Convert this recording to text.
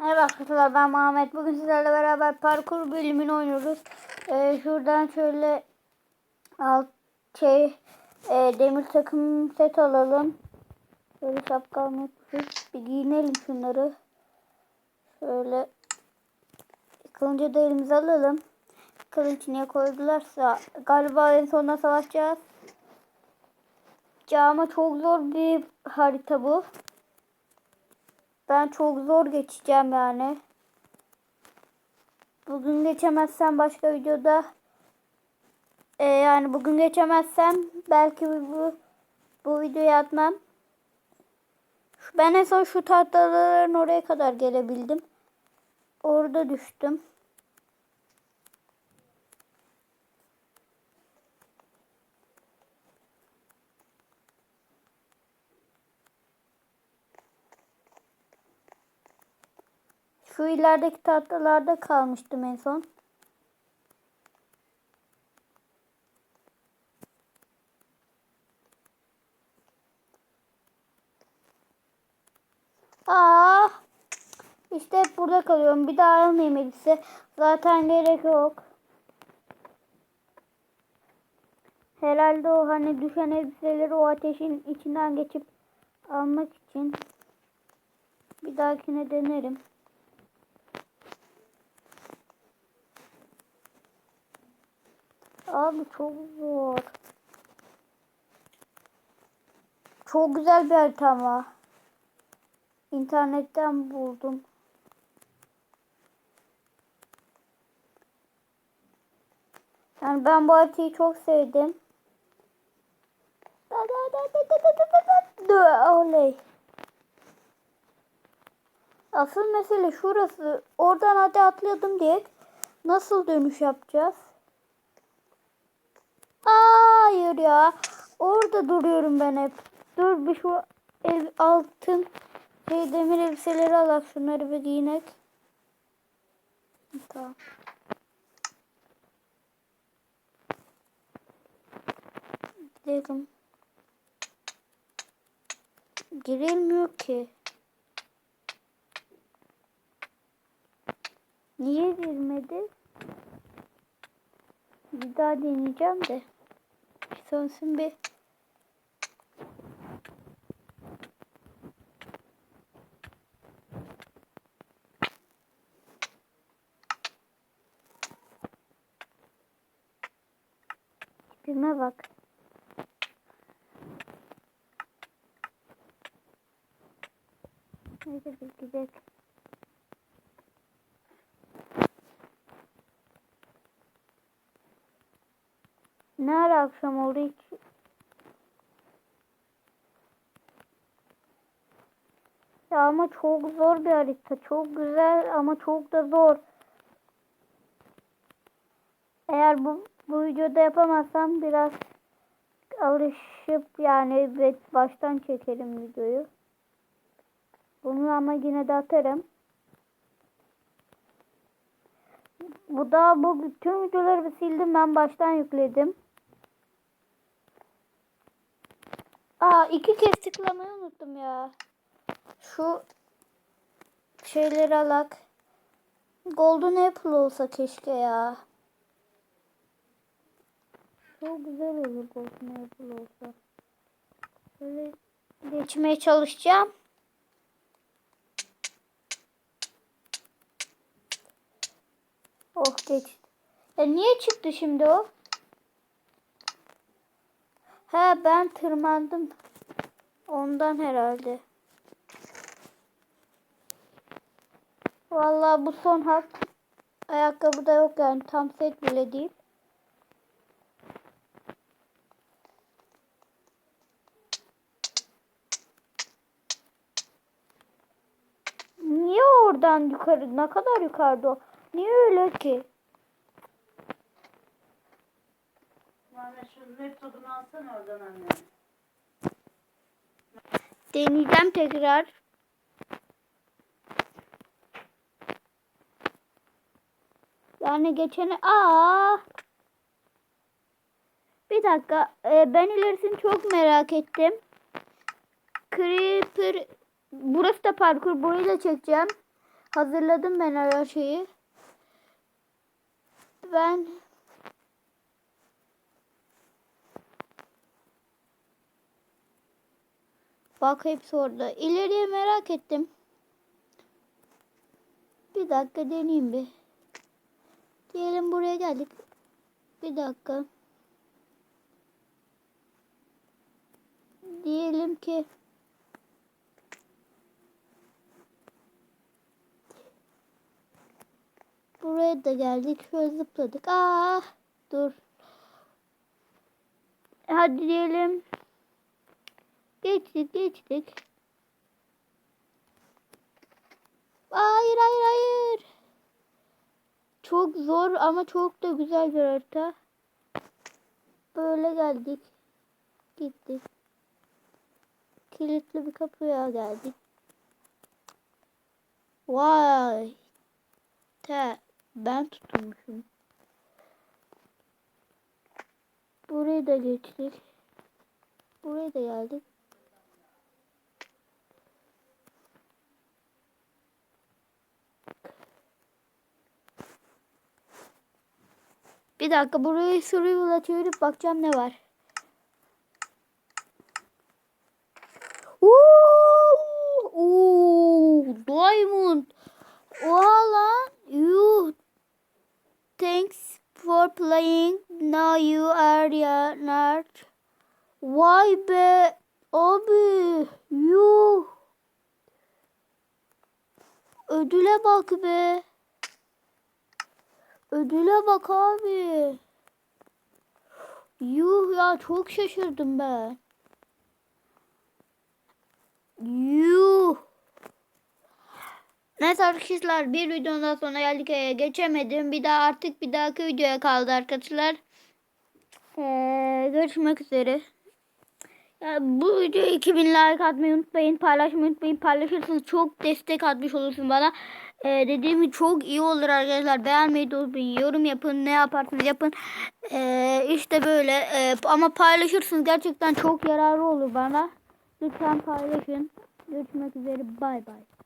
Merhaba arkadaşlar ben Muhammed. Bugün sizlerle beraber parkur bölümünü oynuyoruz. Ee, şuradan şöyle alt şey e, demir takım set alalım. Böyle şapkamı. Bir giyinelim şunları. Şöyle kılıncı da elimize alalım. Kılıç niye koydularsa galiba en sonunda savaşacağız. Ya ama çok zor bir harita bu. Ben çok zor geçeceğim yani. Bugün geçemezsem başka videoda e, yani bugün geçemezsem belki bu bu videoyu atmam. Ben en son şu tahtaların oraya kadar gelebildim. Orada düştüm. Şu ilerideki tahtalarda kalmıştım en son. Aa, işte hep burada kalıyorum. Bir daha almayayım elbise. Zaten gerek yok. Herhalde o hani düşen elbiseleri o ateşin içinden geçip almak için bir dahakine denerim. Abi çok zor. Çok güzel bir harita ama. İnternetten buldum. Yani ben bu haritayı çok sevdim. Oley. Asıl mesele şurası. Oradan hadi atladım diye nasıl dönüş yapacağız? Ya. Orada duruyorum ben hep. Dur bir şu el, altın şey demir elbiseleri alak şunları bir giyinek. Tamam. Gidelim. Girilmiyor ki. Niye girmedi? Bir daha deneyeceğim de. Sönsün bir. Tipime bak. Neyse biz gidelim. Ne ara akşam oldu hiç? Ya ama çok zor bir harita. Çok güzel ama çok da zor. Eğer bu, bu videoda yapamazsam biraz alışıp yani baştan çekerim videoyu. Bunu ama yine de atarım. Bu da bu bütün videoları sildim ben baştan yükledim. Aa iki kez tıklamayı unuttum ya. Şu şeyleri alak. Golden Apple olsa keşke ya. Çok güzel olur Golden Apple olsa. Böyle geçmeye çalışacağım. Oh geçti. Ya niye çıktı şimdi o? He ben tırmandım. Ondan herhalde. Vallahi bu son hak. Ayakkabı da yok yani tam set bile değil. Niye oradan yukarı? Ne kadar yukarıda o? Niye öyle ki? Muhammed şu laptopunu alsana oradan anne. Deneyeceğim tekrar. Yani geçene aa bir dakika Ee, ben ilerisini çok merak ettim. Creeper burası da parkur burayı da çekeceğim. Hazırladım ben her şeyi. Ben Bak hepsi orada. İleriye merak ettim. Bir dakika deneyeyim bir. Diyelim buraya geldik. Bir dakika. Diyelim ki buraya da geldik. Şöyle zıpladık. Aa, dur. Hadi diyelim. Geçtik, geçtik. Hayır, hayır, hayır. Çok zor ama çok da güzel bir harita. Böyle geldik. Gittik. Kilitli bir kapıya geldik. Vay. Te, ben tutulmuşum. Burayı da geçtik. Buraya da geldik. Bir dakika burayı survival'a çevirip bakacağım ne var. Ooh, diamond. Oha lan. You. Thanks for playing. Now you are ya nerd. Vay be. Abi. Yuh. Ödüle bak be. Ödüle bak abi. Yuh ya çok şaşırdım ben. Yuh. Neyse arkadaşlar bir videonun sonra geldik. Geçemedim. Bir daha artık bir dahaki videoya kaldı arkadaşlar. Ee, görüşmek üzere. Ya, bu videoya 2000 like atmayı unutmayın. Paylaşmayı unutmayın. Paylaşırsanız çok destek atmış olursun bana. Ee, dediğim çok iyi olur arkadaşlar. Beğenmeyi de unutmayın. Yorum yapın. Ne yaparsınız yapın. Ee, işte böyle. Ee, ama paylaşırsınız. Gerçekten çok yararlı olur bana. Lütfen paylaşın. Görüşmek üzere. Bay bay.